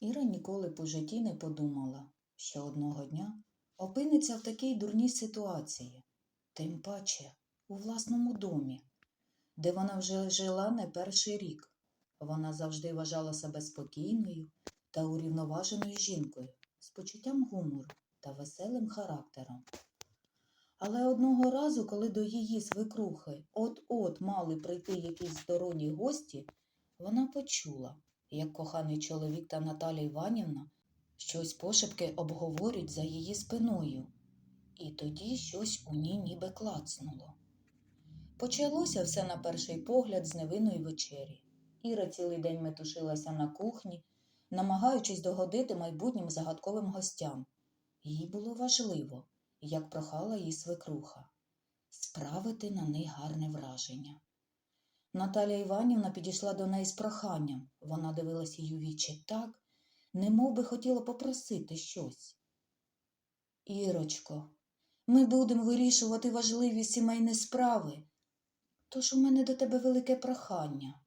Іра ніколи по житті не подумала, що одного дня опиниться в такій дурній ситуації, тим паче у власному домі, де вона вже жила не перший рік. Вона завжди вважала себе спокійною та урівноваженою жінкою з почуттям гумору та веселим характером. Але одного разу, коли до її свекрухи от-от мали прийти якісь сторонні гості, вона почула, як коханий чоловік та Наталя Іванівна щось пошепки обговорюють за її спиною, і тоді щось у ній ніби клацнуло. Почалося все на перший погляд з невинної вечері. Іра цілий день метушилася на кухні, намагаючись догодити майбутнім загадковим гостям. Їй було важливо, як прохала її свекруха, справити на них гарне враження. Наталя Іванівна підійшла до неї з проханням. Вона дивилась у вічі так, немов би хотіла попросити щось. Ірочко, ми будемо вирішувати важливі сімейні справи. Тож у мене до тебе велике прохання.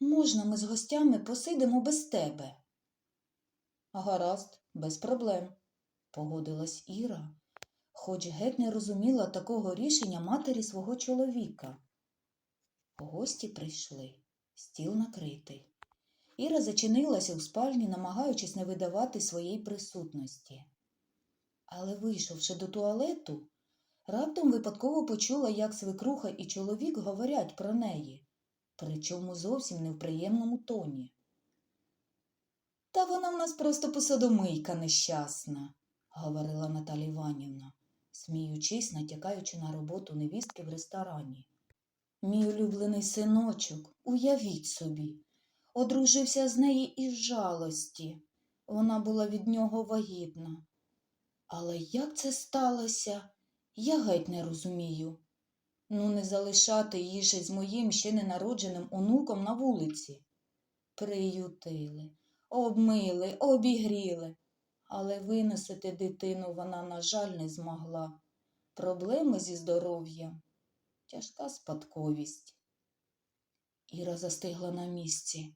Можна ми з гостями посидимо без тебе? Гаразд, без проблем, погодилась Іра, хоч геть не розуміла такого рішення матері свого чоловіка. Гості прийшли, стіл накритий. Іра зачинилася у спальні, намагаючись не видавати своєї присутності. Але, вийшовши до туалету, раптом випадково почула, як свекруха і чоловік говорять про неї, причому зовсім не в приємному тоні. Та вона в нас просто посадомийка нещасна, говорила Наталя Іванівна, сміючись, натякаючи на роботу невістки в ресторані. Мій улюблений синочок, уявіть собі, одружився з неї із жалості. Вона була від нього вагітна. Але як це сталося, я геть не розумію. Ну, не залишати ж з моїм ще ненародженим онуком на вулиці. Приютили, обмили, обігріли, але виносити дитину вона, на жаль, не змогла. Проблеми зі здоров'ям, тяжка спадковість. Іра застигла на місці.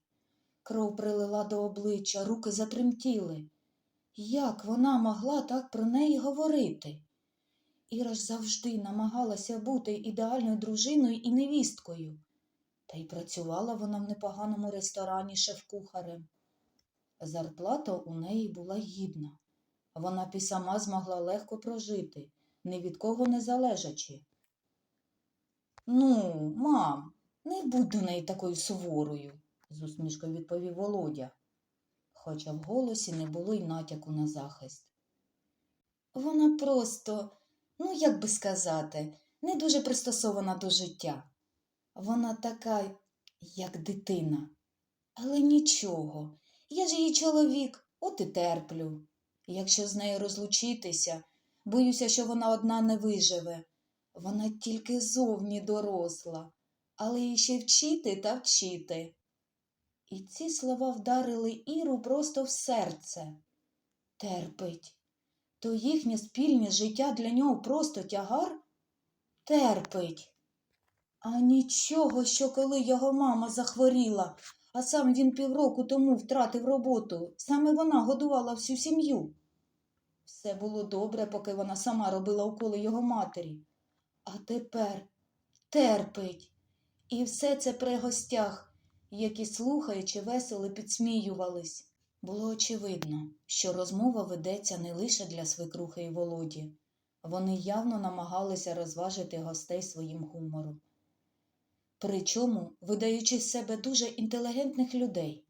Кров прилила до обличчя, руки затремтіли. Як вона могла так про неї говорити? Іра ж завжди намагалася бути ідеальною дружиною і невісткою. Та й працювала вона в непоганому ресторані шеф-кухарем. Зарплата у неї була гідна. Вона б і сама змогла легко прожити, ні від кого не залежачи. Ну, мам, не будь до неї такою суворою, з усмішкою відповів Володя, хоча в голосі не було й натяку на захист. Вона просто, ну як би сказати, не дуже пристосована до життя. Вона така, як дитина. Але нічого, я ж її чоловік, от і терплю. Якщо з нею розлучитися, боюся, що вона одна не виживе. Вона тільки зовні доросла, але їй ще вчити та вчити. І ці слова вдарили Іру просто в серце. Терпить. То їхнє спільне життя для нього просто тягар? Терпить. А нічого, що коли його мама захворіла, а сам він півроку тому втратив роботу, саме вона годувала всю сім'ю. Все було добре, поки вона сама робила уколи його матері. А тепер терпить. І все це при гостях, які, слухаючи, весело підсміювались. Було очевидно, що розмова ведеться не лише для свекрухи і Володі. Вони явно намагалися розважити гостей своїм гумором. Причому, видаючи з себе дуже інтелігентних людей,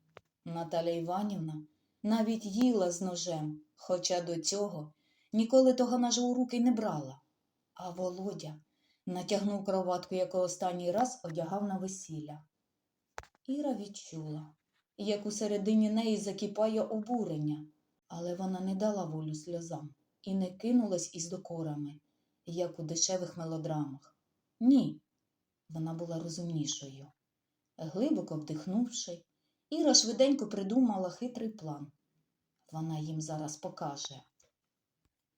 Наталя Іванівна навіть їла з ножем, хоча до цього ніколи того ножа у руки не брала. А Володя натягнув кроватку, яку останній раз одягав на весілля. Іра відчула, як усередині неї закипає обурення, але вона не дала волю сльозам і не кинулась із докорами, як у дешевих мелодрамах. Ні, вона була розумнішою. Глибоко вдихнувши, Іра швиденько придумала хитрий план. Вона їм зараз покаже.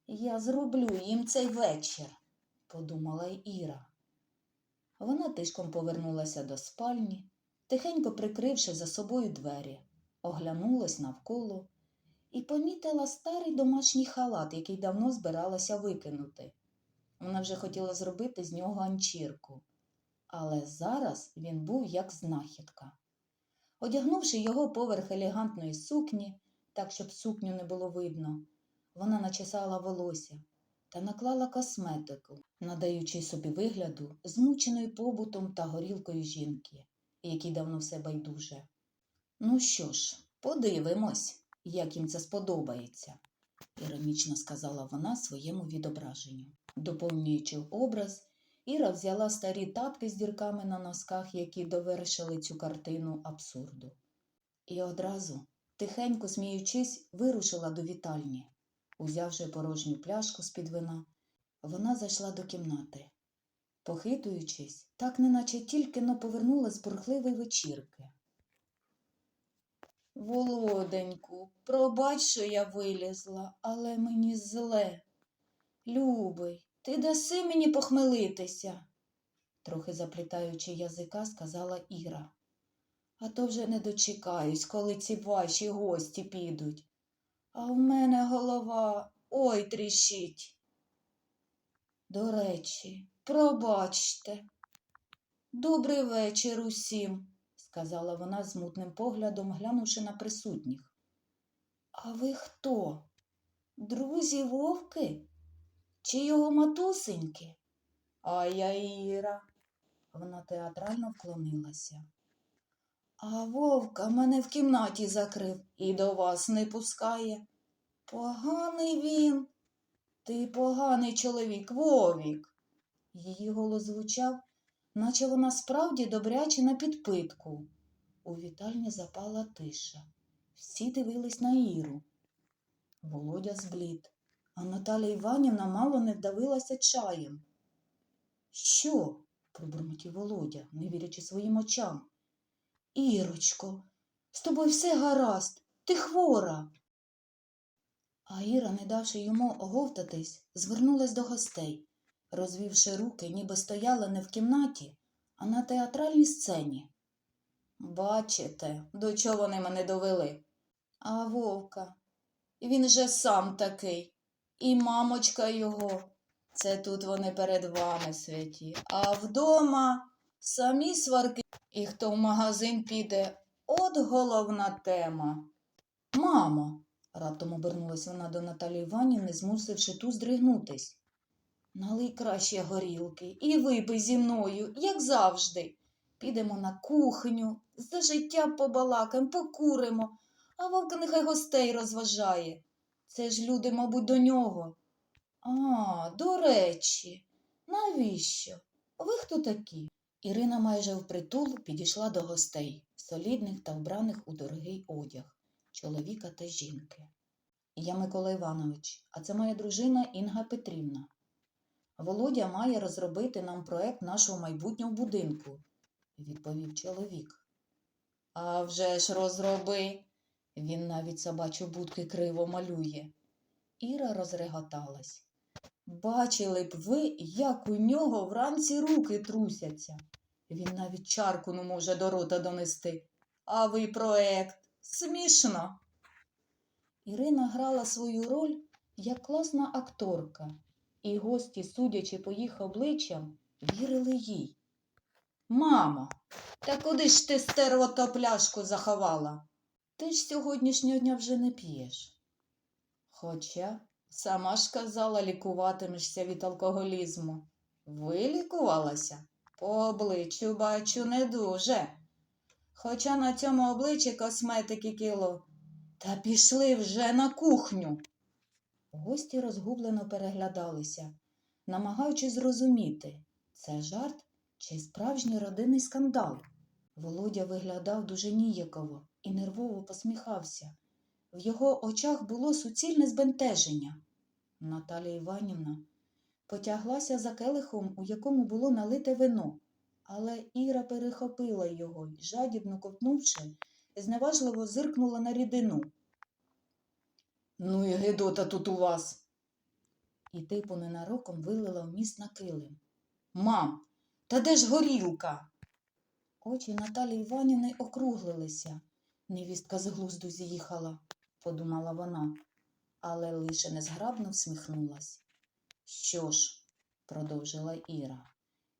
Я зроблю їм цей вечір, подумала Іра. Вона тишком повернулася до спальні, тихенько прикривши за собою двері, оглянулась навколо і помітила старий домашній халат, який давно збиралася викинути. Вона вже хотіла зробити з нього ганчірку, але зараз він був як знахідка. Одягнувши його поверх елегантної сукні, так, щоб сукню не було видно, вона начесала волосся та наклала косметику, надаючи собі вигляду змученої побутом та горілкою жінки, якій давно все байдуже. Ну що ж, подивимось, як їм це сподобається, іронічно сказала вона своєму відображенню. Доповнюючи образ, Іра взяла старі тапки з дірками на носках, які довершили цю картину абсурду. І одразу, тихенько сміючись, вирушила до вітальні. Узявши порожню пляшку з-під вина, вона зайшла до кімнати. Похитуючись, так неначе тільки но повернулась з бурхливої вечірки. Володеньку, пробач, що я вилізла, але мені зле. Любий, ти даси мені похмелитися, трохи заплітаючи язика, сказала Іра. А то вже не дочекаюсь, коли ці ваші гості підуть. А в мене голова ой тріщить. До речі, пробачте. Добрий вечір усім, сказала вона з мутним поглядом, глянувши на присутніх. А ви хто? Друзі вовки? Чи його матусеньки? А я Іра. Вона театрально вклонилася. А вовка мене в кімнаті закрив і до вас не пускає. Поганий він. Ти поганий чоловік, Вовік. Її голос звучав, наче вона справді добряче на підпитку. У вітальні запала тиша. Всі дивились на Іру. Володя зблід, а Наталя Іванівна мало не вдавилася чаєм. Що? пробурмотів Володя, не вірячи своїм очам. Ірочко, з тобою все гаразд, ти хвора. А Іра, не давши йому оговтатись, звернулась до гостей, розвівши руки, ніби стояла не в кімнаті, а на театральній сцені. Бачите, до чого вони мене довели. А вовка, він же сам такий, і мамочка його. Це тут вони перед вами святі, а вдома самі сварки. І хто в магазин піде, от головна тема. Мамо, раптом обернулась вона до Наталі Іванівни, змусивши ту здригнутись. Налий краще горілки і випий зі мною, як завжди. Підемо на кухню, за життя побалакаємо, покуримо, а вовка нехай гостей розважає. Це ж люди, мабуть, до нього. А, до речі, навіщо? Ви хто такі? Ірина майже впритул підійшла до гостей, солідних та вбраних у дорогий одяг, чоловіка та жінки. Я Микола Іванович, а це моя дружина Інга Петрівна. Володя має розробити нам проект нашого майбутнього будинку, відповів чоловік. А вже ж розроби. Він навіть собачу будки криво малює. Іра розреготалась. Бачили б ви, як у нього вранці руки трусяться. Він навіть чарку не може до рота донести. А ви проект. Смішно. Ірина грала свою роль як класна акторка, і гості, судячи по їх обличчям, вірили їй. Мамо, та куди ж ти стервото пляшку заховала? Ти ж сьогоднішнього дня вже не п'єш. Хоча сама ж казала, лікуватимешся від алкоголізму. Ви лікувалася? По обличчю бачу не дуже. Хоча на цьому обличчі косметики кіло. Та пішли вже на кухню. Гості розгублено переглядалися, намагаючись зрозуміти, це жарт чи справжній родинний скандал. Володя виглядав дуже ніяково і нервово посміхався. В його очах було суцільне збентеження. Наталія Іванівна потяглася за келихом, у якому було налите вино, але Іра перехопила його й, жадібно ковтнувши, зневажливо зиркнула на рідину. Ну і гидота тут у вас. І типу ненароком вилила вміст на килим. Мам, та де ж горілка? Очі Наталі Іванівни округлилися. Невістка з глузду з'їхала, подумала вона, але лише незграбно всміхнулась. Що ж, продовжила Іра,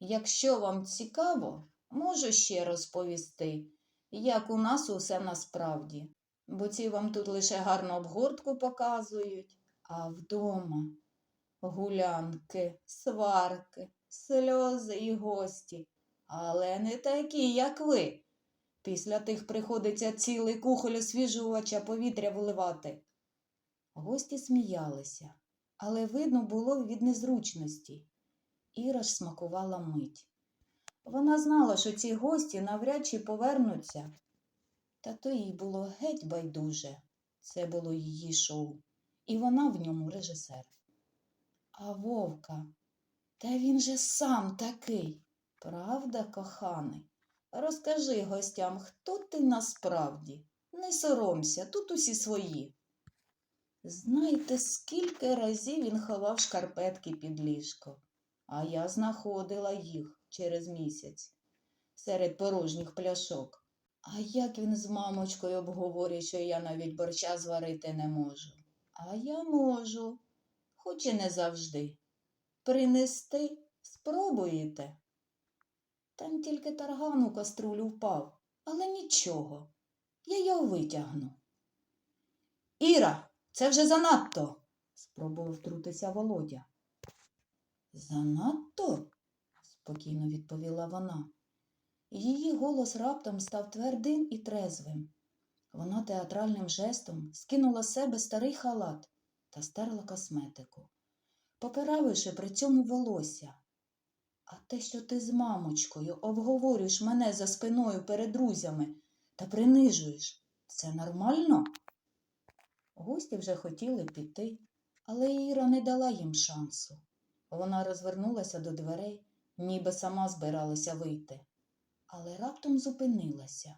якщо вам цікаво, можу ще розповісти, як у нас усе насправді, бо ці вам тут лише гарну обгортку показують, а вдома гулянки, сварки, сльози і гості, але не такі, як ви. Після тих приходиться цілий кухоль освіжувача повітря виливати. Гості сміялися, але видно було від незручності. Іра ж смакувала мить. Вона знала, що ці гості навряд чи повернуться. Та то їй було геть байдуже. Це було її шоу, і вона в ньому режисер. А вовка, та він же сам такий, правда, коханий? Розкажи гостям, хто ти насправді. Не соромся, тут усі свої. Знаєте, скільки разів він ховав шкарпетки під ліжко, а я знаходила їх через місяць серед порожніх пляшок. А як він з мамочкою обговорює, що я навіть борща зварити не можу. А я можу, хоч і не завжди. Принести спробуєте? Там тільки тарган у каструлю впав, але нічого. Я його витягну. Іра, це вже занадто, спробував втрутися Володя. Занадто? спокійно відповіла вона. Її голос раптом став твердим і трезвим. Вона театральним жестом скинула з себе старий халат та стерла косметику, поперавивши при цьому волосся. А те, що ти з мамочкою обговорюєш мене за спиною перед друзями та принижуєш, це нормально? Гості вже хотіли піти, але Іра не дала їм шансу. Вона розвернулася до дверей, ніби сама збиралася вийти, але раптом зупинилася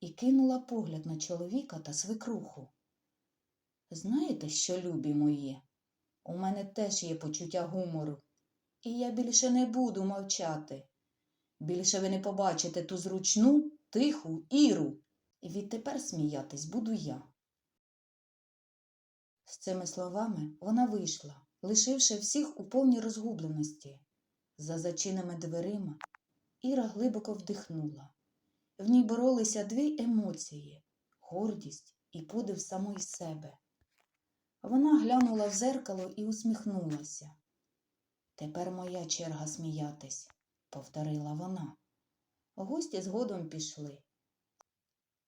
і кинула погляд на чоловіка та свекруху. Знаєте, що, любі мої, у мене теж є почуття гумору. І я більше не буду мовчати. Більше ви не побачите ту зручну, тиху Іру, і відтепер сміятись буду я. З цими словами вона вийшла, лишивши всіх у повній розгубленості. За зачиненими дверима Іра глибоко вдихнула. В ній боролися дві емоції гордість і подив самої себе. Вона глянула в зеркало і усміхнулася. Тепер моя черга сміятись, повторила вона. Гості згодом пішли,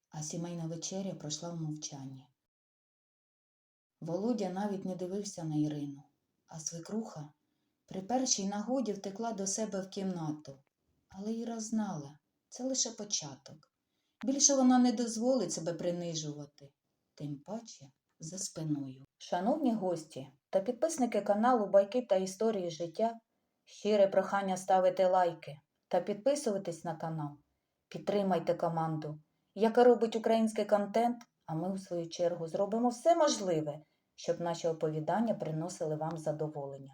а сімейна вечеря пройшла в мовчанні. Володя навіть не дивився на Ірину, а свекруха при першій нагоді втекла до себе в кімнату. Але Іра знала, це лише початок. Більше вона не дозволить себе принижувати, тим паче за спиною. Шановні гості та підписники каналу Байки та історії життя, щире прохання ставити лайки та підписуватись на канал. Підтримайте команду, яка робить український контент, а ми, у свою чергу, зробимо все можливе, щоб наші оповідання приносили вам задоволення.